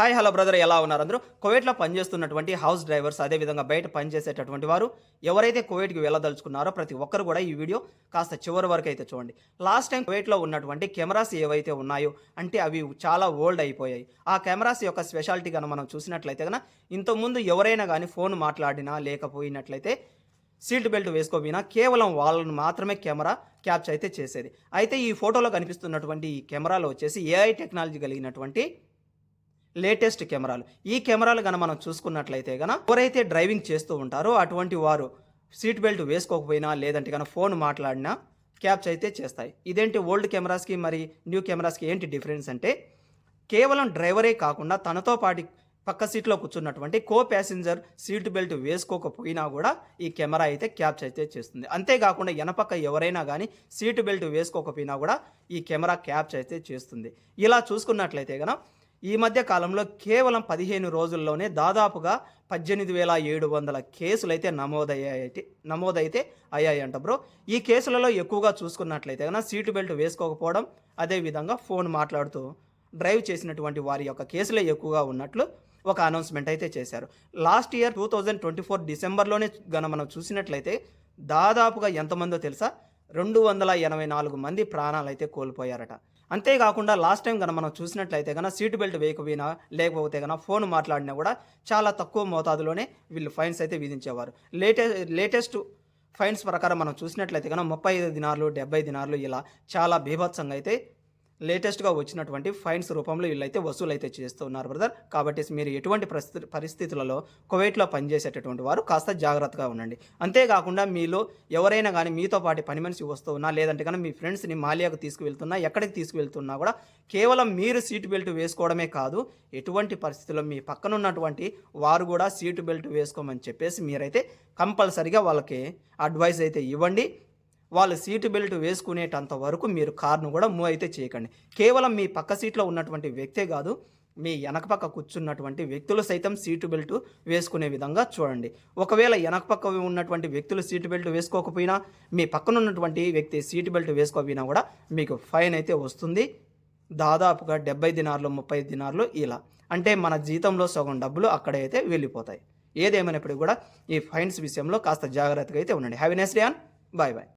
Hi hello brother ఎలా ఉన్నారు అందరూ? కువైట్లో పనిచేస్తున్నటువంటి హౌస్ డ్రైవర్స్ అదేవిధంగా బయట పనిచేసేటటువంటి వారు ఎవరైతే కువైట్కి వెళ్ళదలుచుకున్నారో ప్రతి ఒక్కరు కూడా ఈ వీడియో కాస్త చివరి వరకు అయితే చూడండి. లాస్ట్ టైం కువైట్లో ఉన్నటువంటి కెమెరాస్ ఏవైతే ఉన్నాయో అంటే అవి చాలా ఓల్డ్ అయిపోయాయి. ఆ కెమెరాస్ యొక్క స్పెషాలిటీ కనుక మనం చూసినట్లయితే కనుక ఇంతకుముందు ఎవరైనా కానీ ఫోన్ మాట్లాడినా లేకపోయినట్లయితే సీట్ బెల్ట్ వేసుకోపోయినా కేవలం వాళ్ళను మాత్రమే కెమెరా క్యాప్చర్ అయితే చేసేది. అయితే ఈ ఫోటోలో కనిపిస్తున్నటువంటి ఈ కెమెరాలో వచ్చేసి ఏఐ టెక్నాలజీ కలిగినటువంటి లేటెస్ట్ కెమెరాలు. ఈ కెమెరాలు కనుక మనం చూసుకున్నట్లయితే కనుక ఎవరైతే డ్రైవింగ్ చేస్తూ ఉంటారో అటువంటి వారు సీట్ బెల్ట్ వేసుకోకపోయినా లేదంటే కనుక ఫోన్ మాట్లాడినా క్యాప్చర్ అయితే చేస్తాయి. ఇదేంటి ఓల్డ్ కెమెరాస్కి మరి న్యూ కెమెరాస్కి ఏంటి డిఫరెన్స్ అంటే కేవలం డ్రైవరే కాకుండా తనతో పాటు పక్క సీట్లో కూర్చున్నటువంటి కో ప్యాసింజర్ సీట్ బెల్ట్ వేసుకోకపోయినా కూడా ఈ కెమెరా అయితే క్యాప్చర్ అయితే చేస్తుంది. అంతేకాకుండా వెనపక్క ఎవరైనా కానీ సీట్ బెల్ట్ వేసుకోకపోయినా కూడా ఈ కెమెరా క్యాప్చర్ అయితే చేస్తుంది. ఇలా చూసుకున్నట్లయితే కనుక ఈ మధ్య కాలంలో కేవలం పదిహేను రోజుల్లోనే దాదాపుగా పద్దెనిమిది వేల ఏడు వందల కేసులైతే అయితే నమోదయ్యాయి నమోదైతే అయ్యాయంట బ్రో. ఈ కేసులలో ఎక్కువగా చూసుకున్నట్లయితే కనుక సీటు బెల్ట్ వేసుకోకపోవడం అదేవిధంగా ఫోన్ మాట్లాడుతూ డ్రైవ్ చేసినటువంటి వారి యొక్క కేసులే ఎక్కువగా ఉన్నట్లు ఒక అనౌన్స్మెంట్ అయితే చేశారు. Last year two thousand twenty four డిసెంబర్లోనే గన మనం చూసినట్లయితే దాదాపుగా ఎంతమందో తెలుసా? రెండు వందల ఎనభై నాలుగు మంది ప్రాణాలు అయితే కోల్పోయారట. అంతేకాకుండా లాస్ట్ టైం కనుక మనం చూసినట్లయితే కనుక సీట్ బెల్ట్ వేయకపోయినా లేకపోతే కనుక ఫోన్ మాట్లాడినా కూడా చాలా తక్కువ మోతాదులోనే వీళ్ళు ఫైన్స్ అయితే విధించేవారు. లేటెస్ట్ లేటెస్ట్ ఫైన్స్ ప్రకారం మనం చూసినట్లయితే కనుక ముప్పై ఐదు దినార్లు డెబ్బై దినార్లు ఇలా చాలా బీభత్సంగా అయితే లేటెస్ట్గా వచ్చినటువంటి ఫైన్స్ రూపంలో వీళ్ళైతే వసూలు అయితే చేస్తున్నారు బ్రదర్. కాబట్టి మీరు ఎటువంటి పరిస్థితి పరిస్థితులలో కువైట్లో పనిచేసేటటువంటి వారు కాస్త జాగ్రత్తగా ఉండండి. అంతేకాకుండా మీలో ఎవరైనా కానీ మీతో పాటు పని మనిషి వస్తూ ఉన్నా లేదంటే కానీ మీ ఫ్రెండ్స్ని మాలియాకు తీసుకువెళ్తున్నా ఎక్కడికి తీసుకువెళ్తున్నా కూడా కేవలం మీరు సీట్ బెల్ట్ వేసుకోవడమే కాదు ఎటువంటి పరిస్థితుల్లో మీ పక్కన ఉన్నటువంటి వారు కూడా సీటు బెల్ట్ వేసుకోమని చెప్పేసి మీరైతే కంపల్సరిగా వాళ్ళకి అడ్వైస్ అయితే ఇవ్వండి. వాళ్ళు సీటు బెల్ట్ వేసుకునేటంత వరకు మీరు కార్ను కూడా మూవ్ అయితే చేయకండి. కేవలం మీ పక్క సీట్లో ఉన్నటువంటి వ్యక్తే కాదు మీ వెనకపక్క కూర్చున్నటువంటి వ్యక్తులు సైతం సీటు బెల్ట్ వేసుకునే విధంగా చూడండి. ఒకవేళ వెనకపక్క ఉన్నటువంటి వ్యక్తులు సీటు బెల్ట్ వేసుకోకపోయినా మీ పక్కన ఉన్నటువంటి వ్యక్తి సీటు బెల్ట్ వేసుకోకపోయినా కూడా మీకు ఫైన్ అయితే వస్తుంది. దాదాపుగా డెబ్బై దినార్లు ముప్పై దినార్లు ఇలా. అంటే మన జీతంలో సగం డబ్బులు అక్కడైతే వెళ్ళిపోతాయి. ఏదేమైనప్పటికీ కూడా ఈ ఫైన్స్ విషయంలో కాస్త జాగ్రత్తగా అయితే ఉండండి. Have a nice day on bye bye